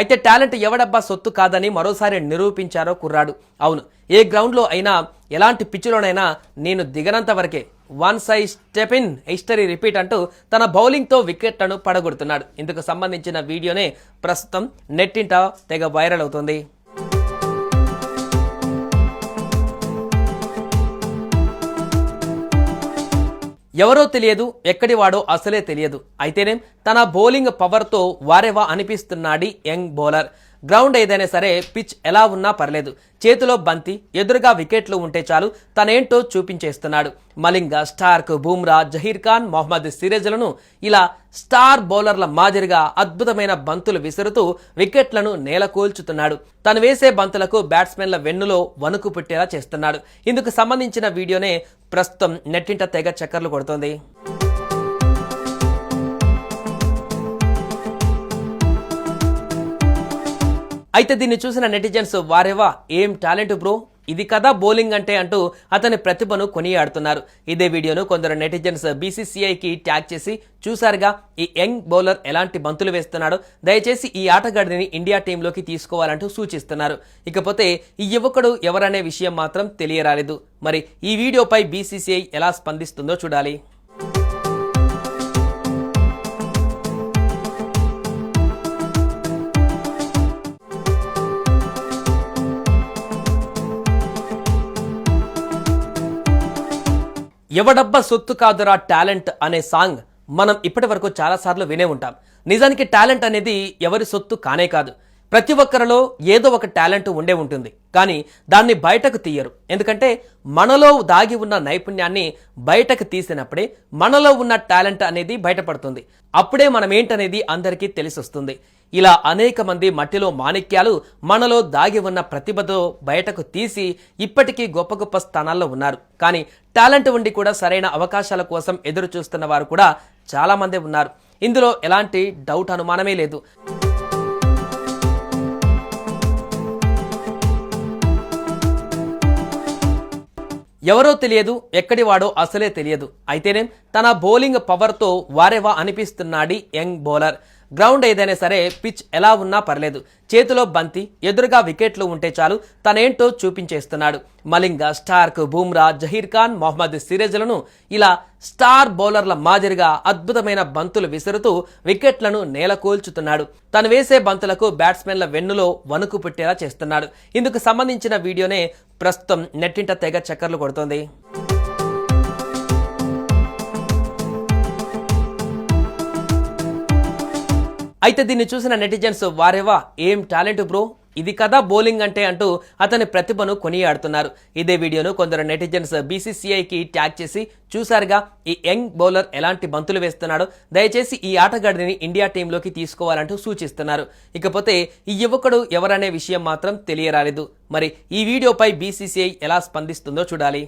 అయితే టాలెంట్ ఎవడబ్బా సొత్తు కాదని మరోసారి నిరూపించారో కుర్రాడు. అవును ఏ గ్రౌండ్లో అయినా ఎలాంటి పిచ్చులోనైనా నేను దిగనంత వరకే one Sye step in history repeat అంటూ తన బౌలింగ్తో వికెట్లను పడగొడుతున్నాడు. ఇందుకు సంబంధించిన వీడియోనే ప్రస్తుతం నెట్టింట తెగ వైరల్ అవుతుంది. ఎవరో తెలియదు ఎక్కడి వాడో అసలే తెలియదు. అయితేనేం తన బౌలింగ్ పవర్తో వారేవా అనిపిస్తున్నాడి యంగ్ బౌలర్. గ్రౌండ్ ఏదైనా సరే పిచ్ ఎలా ఉన్నా పర్లేదు. చేతిలో బంతి ఎదురుగా వికెట్లు ఉంటే చాలు తనేంటో చూపించేస్తున్నాడు. మలింగ స్టార్క్ బూమ్రా జహీర్ ఖాన్ మొహమ్మద్ సిరేజ్లను ఇలా స్టార్ బౌలర్ల మాదిరిగా అద్భుతమైన బంతులు విసురుతూ వికెట్లను నేలకూల్చుతున్నాడు తను వేసే బంతులకు బ్యాట్స్మెన్ల వెన్నులో వణుకు పుట్టేలా చేస్తున్నాడు. ఇందుకు సంబంధించిన వీడియోనే ప్రస్తుతం నెట్టింట తెగ చక్కర్లు కొడుతోంది. అయితే దీన్ని చూసిన నెటిజన్స్ వారేవా ఏం టాలెంట్ బ్రో? ఇది కదా బౌలింగ్ అంటే అంటూ అతని ప్రతిభను కొనియాడుతున్నారు. ఇదే వీడియోను కొందరు నెటిజన్స్ బీసీసీఐకి ట్యాగ్ చేసి చూసారుగా ఈ యంగ్ బౌలర్ ఎలాంటి బంతులు వేస్తున్నాడో? దయచేసి ఈ ఆటగాడిని ఇండియా టీంలోకి తీసుకోవాలంటూ సూచిస్తున్నారు. ఇకపోతే ఈ యువకుడు ఎవరనే విషయం మాత్రం తెలియరాలేదు. మరి ఈ వీడియోపై బీసీసీఐ ఎలా స్పందిస్తుందో చూడాలి. ఎవడబ్బా సొత్తు కాదురా టాలెంట్ అనే సాంగ్ మనం ఇప్పటి వరకు చాలాసార్లు వినే ఉంటాం. నిజానికి టాలెంట్ అనేది ఎవరి సొత్తు కానే కాదు. ప్రతి ఒక్కరిలో ఏదో ఒక టాలెంట్ ఉండే ఉంటుంది. కానీ దాన్ని బయటకు తీయరు. ఎందుకంటే మనలో దాగి ఉన్న నైపుణ్యాన్ని బయటకు తీసినప్పుడే మనలో ఉన్న టాలెంట్ అనేది బయటపడుతుంది. అప్పుడే మనం ఏంటనేది అందరికీ తెలిసొస్తుంది. ఇలా అనేక మంది మట్టిలో మాణిక్యాలు మనలో దాగి ఉన్న ప్రతిభతో బయటకు తీసి ఇప్పటికీ గొప్ప గొప్ప స్థానాల్లో ఉన్నారు. కానీ టాలెంట్ ఉండి కూడా సరైన అవకాశాల కోసం ఎదురు చూస్తున్న వారు కూడా చాలామందే ఉన్నారు. ఇందులో ఎలాంటి డౌట్ అనుమానమే లేదు. ఎవరో తెలియదు ఎక్కడి వాడో అసలే తెలియదు. అయితేనేం తన బౌలింగ్ పవర్తో వారేవా అనిపిస్తున్నాడి యంగ్ బౌలర్. గ్రౌండ్ ఏదైనా సరే పిచ్ ఎలా ఉన్నా పర్లేదు. చేతిలో బంతి ఎదురుగా వికెట్లు ఉంటే చాలు తనేంటో చూపించేస్తున్నాడు. మలింగ స్టార్క్ బూమ్రా జహీర్ ఖాన్ మొహమ్మద్ సిరేజ్లను ఇలా స్టార్ బౌలర్ల మాదిరిగా అద్భుతమైన బంతులు విసురుతూ వికెట్లను నేలకూల్చుతున్నాడు తను వేసే బంతులకు బ్యాట్స్మెన్ల వెన్నులో వణుకు పుట్టేలా చేస్తున్నాడు. ఇందుకు సంబంధించిన వీడియోనే ప్రస్తుతం నెట్టింట తెగ చక్కర్లు కొడుతోంది. అయితే దీన్ని చూసిన నెటిజన్స్ వారేవా ఏం టాలెంట్ బ్రో? ఇది కదా బౌలింగ్ అంటే అంటూ అతని ప్రతిభను కొనియాడుతున్నారు. ఇదే వీడియోను కొందరు నెటిజన్స్ బీసీసీఐకి ట్యాగ్ చేసి చూసారుగా ఈ యంగ్ బౌలర్ ఎలాంటి బంతులు వేస్తున్నాడో? దయచేసి ఈ ఆటగాడిని ఇండియా టీంలోకి తీసుకోవాలంటూ సూచిస్తున్నారు. ఇకపోతే ఈ యువకుడు ఎవరనే విషయం మాత్రం తెలియరాలేదు. మరి ఈ వీడియోపై బీసీసీఐ ఎలా స్పందిస్తుందో చూడాలి.